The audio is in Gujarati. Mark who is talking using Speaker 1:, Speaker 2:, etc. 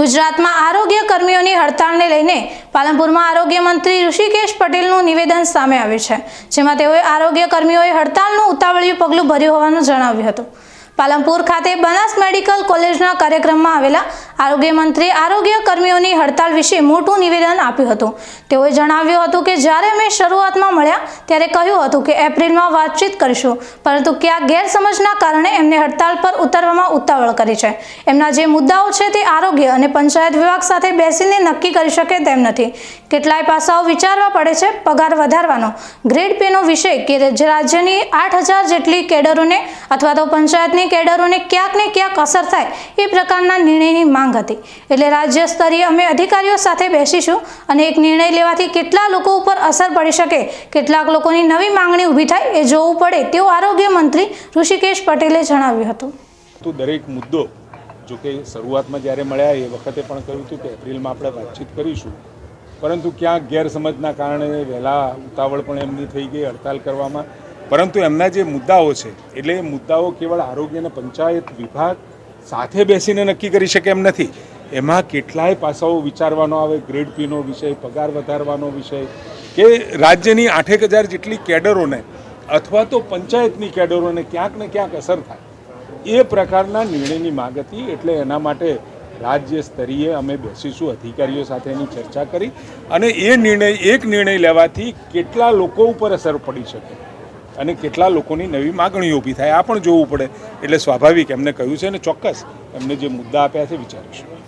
Speaker 1: ગુજરાતમાં આરોગ્ય કર્મીઓની હડતાળને લઈને પાલનપુરમાં આરોગ્ય મંત્રી ઋષિકેશ પટેલનું નિવેદન સામે આવ્યું છે, જેમાં તેઓએ આરોગ્ય કર્મીઓએ હડતાળનું ઉતાવળિયું પગલું ભર્યું હોવાનું જણાવ્યું હતું. પાલનપુર ખાતે બનાસ મેડિકલ કોલેજના કાર્યક્રમમાં આવેલા આરોગ્ય મંત્રી આરોગ્ય કર્મીઓની હડતાળ વિશે મોટું નિવેદન આપ્યું હતું. તેઓએ જણાવ્યું હતું કે જ્યારે અમે શરૂઆતમાં મળ્યા ત્યારે કહ્યું હતું કે એપ્રિલમાં વાતચીત કરીશું, પરંતુ ક્યાંક ગેરસમજના કારણે એમને હડતાળ પર ઉતરવામાં ઉતાવળ કરી છે. એમના જે મુદ્દાઓ છે તે આરોગ્ય અને પંચાયત વિભાગ સાથે બેસીને નક્કી કરી શકે તેમ નથી. કેટલાય પાસાઓ વિચારવા પડે છે, પગાર વધારવાનો. ગ્રેડ પેનો વિષય કે રાજ્યની આઠ જેટલી કેડરોને અથવા તો પંચાયતની કેડરોને ક્યાંક ને ક્યાંક અસર થાય એ પ્રકારના નિર્ણયની માંગ હતી. એટલે રાજ્ય સ્તરીય અમે અધિકારીઓ સાથે બેસીશું અને એક નિર્ણય લેવાથી કેટલા લોકો ઉપર અસર પડી શકે, કેટલાક લોકોની નવી માંગણી ઊભી થાય એ જોવું પડે તેવું આરોગ્ય મંત્રી ઋષિકેશ પટેલે જણાવ્યું હતું.
Speaker 2: તો દરેક મુદ્દો જો કે શરૂઆતમાં જ્યારે મળ્યા એ વખતે પણ કહ્યું હતું કે એપ્રિલમાં આપણે વાતચીત કરીશું. પરંતુ ક્યાંક ગેરસમજના કારણે વહેલા ઉતાવળ પણ એમની થઈ ગઈ, હડતાલ કરવામાં. પરંતુ એમના જે મુદ્દાઓ છે, એટલે એ મુદ્દાઓ કેવળ આરોગ્ય અને પંચાયત વિભાગ સાથે બેસીને નક્કી કરી શકે એમ નથી. એમાં કેટલાય પાસાઓ વિચારવાનો આવે, ગ્રેડ પીનો વિષય, પગાર વધારવાનો વિષય, કે રાજ્યની આઠેક હજાર જેટલી કેડરોને અથવા તો પંચાયતની કેડરોને ક્યાંક ને ક્યાંક અસર થાય. એ પ્રકારના નિર્ણયની માગ હતી, એટલે એના માટે રાજ્ય સ્તરીય અમે બેસીશું, અધિકારીઓ સાથે એની ચર્ચા કરી અને એ નિર્ણય, એક નિર્ણય લેવાથી કેટલા લોકો ઉપર અસર પડી શકે. અને કેટલા લોકોની નવી માગણીઓ ઊભી થાય, આ પણ જોવું પડે. એટલે સ્વાભાવિક, એમને કહ્યું છે અને ચોક્કસ એમને જે મુદ્દા આપ્યા છે વિચારીશું.